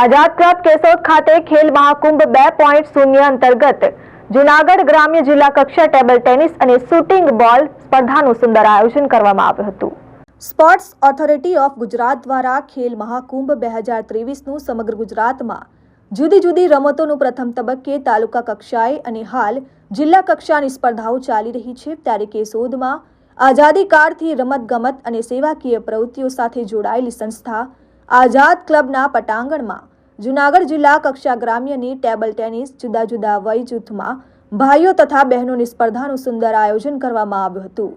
આઝાદ club Keshod ખાતે ખેલ મહાકુંભ બે point શૂન્ય અંતર્ગત જુનાગઢ ગ્રામ્ય જિલ્લા કક્ષા ટેબલ ટેનિસ અને શૂટિંગ બોલ સ્પર્ધાનું સુંદર આયોજન કરવામાં આવ્યું હતું. સ્પોર્ટ્સ ઓથોરિટી ઓફ ગુજરાત દ્વારા ખેલ મહાકુંભ બે હજાર ત્રેવીસનું સમગ્ર ગુજરાતમાં જુદી જુદી રમતોનું પ્રથમ તબક્કે તાલુકા કક્ષાએ અને હાલ જિલ્લા કક્ષાની સ્પર્ધાઓ ચાલી રહી છે. ત્યારે કેશોદમાં આઝાદી કાળથી રમતગમત અને સેવાકીય પ્રવૃત્તિઓ સાથે જોડાયેલી સંસ્થા આઝાદ ક્લબના પટાંગણમાં જુનાગઢ જિલ્લા કક્ષા ગ્રામ્યની ટેબલ ટેનિસ જુદા જુદા વય જૂથમાં ભાઈઓ તથા બહેનોની સ્પર્ધાનું સુંદર આયોજન કરવામાં આવ્યું હતું.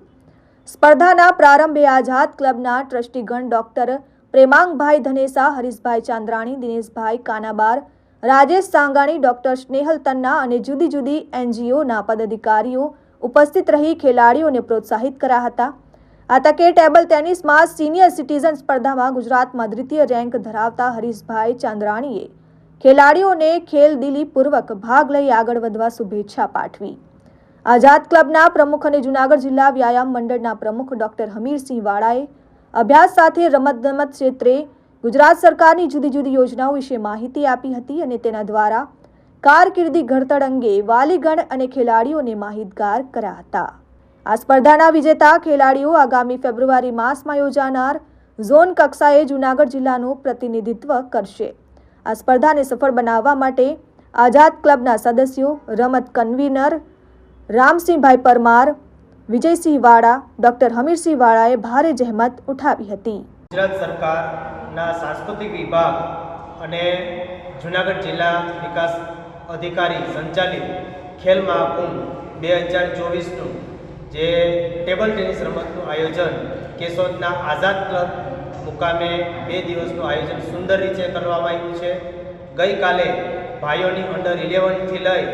સ્પર્ધાના પ્રારંભે આઝાદ ક્લબના ટ્રસ્ટીગણ ડોક્ટર પ્રેમાંગભાઈ ધનેસા, હરીશભાઈ ચાંદ્રાણી, દિનેશભાઈ કાનાબાર, રાજેશ સાંગાણી, ડોક્ટર સ્નેહલ તન્ના અને જુદી જુદી એનજીઓના પદાધિકારીઓ ઉપસ્થિત રહી ખેલાડીઓને પ્રોત્સાહિત કર્યા હતા. આ તકે ટેબલ ટેનિસમાં સિનિયર સિટીઝન સ્પર્ધામાં ગુજરાતમાં દ્વિતીય રેન્ક ધરાવતા હરીશભાઈ ચાંદ્રાણીએ ખેલાડીઓને ખેલ દિલીપૂર્વક ભાગ લઈ આગળ વધવા શુભેચ્છા પાઠવી. આઝાદ ક્લબના પ્રમુખ અને જુનાગઢ જિલ્લા વ્યાયામ મંડળના પ્રમુખ ડોક્ટર હમીરસિંહ વાળાએ અભ્યાસ સાથે રમતગમત ક્ષેત્રે ગુજરાત સરકારની જુદી જુદી યોજનાઓ વિશે માહિતી આપી હતી અને તેના દ્વારા કારકિર્દી ઘડતર અંગે વાલીગણ અને ખેલાડીઓને માહિતગાર કર્યા હતા. આ સ્પર્ધાના વિજેતા ખેલાડીઓ આગામી ફેબ્રુઆરી માસમાં યોજાનાર ઝોન કક્ષાએ જુનાગઢ જિલ્લાનું પ્રતિનિધિત્વ કરશે. આ સ્પર્ધાને સફળ બનાવવા માટે આઝાદ ક્લબના સદસ્યો, રમત કન્વીનર રામસિંહભાઈ પરમાર, વિજયસિંહ વાળા, ડોક્ટર હમીરસિંહ વાળાએ ભારે જહેમત ઉઠાવી હતી. ગુજરાત સરકારના સાંસ્કૃતિક વિભાગ અને જૂનાગઢ જિલ્લા વિકાસ અધિકારી સંચાલિત ખેલ મહાકુંભ બે હજાર ચોવીસનું જે ટેબલ ટેનિસ રમતનું આયોજન કેશોદના આઝાદ ક્લબ મુકામે બે દિવસનું આયોજન સુંદર રીતે કરવામાં આવ્યું છે. ગઈકાલે ભાઈઓની અંડર ઇલેવનથી લઈ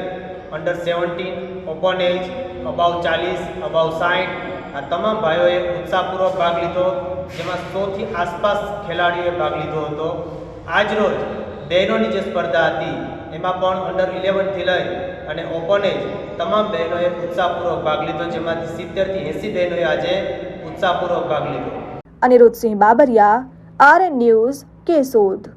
under seventeen open age above ચાલીસ અબાવ સાઠ આ તમામ ભાઈઓએ ઉત્સાહપૂર્વક ભાગ લીધો, જેમાં સોથી આસપાસ ખેલાડીઓએ ભાગ લીધો હતો. આજરોજ બહેનોની જે સ્પર્ધા હતી, એમાં પણ અંડર ઇલેવનથી લઈ અને ઓપને તમામ બહેનોએ ઉત્સાહપૂર્વક ભાગ લીધો, જેમાંથી સિત્તેરથી એંસી બહેનોએ આજે ઉત્સાહપૂર્વક ભાગ લીધો. Aniruddhsinh Babariya R news Keshod.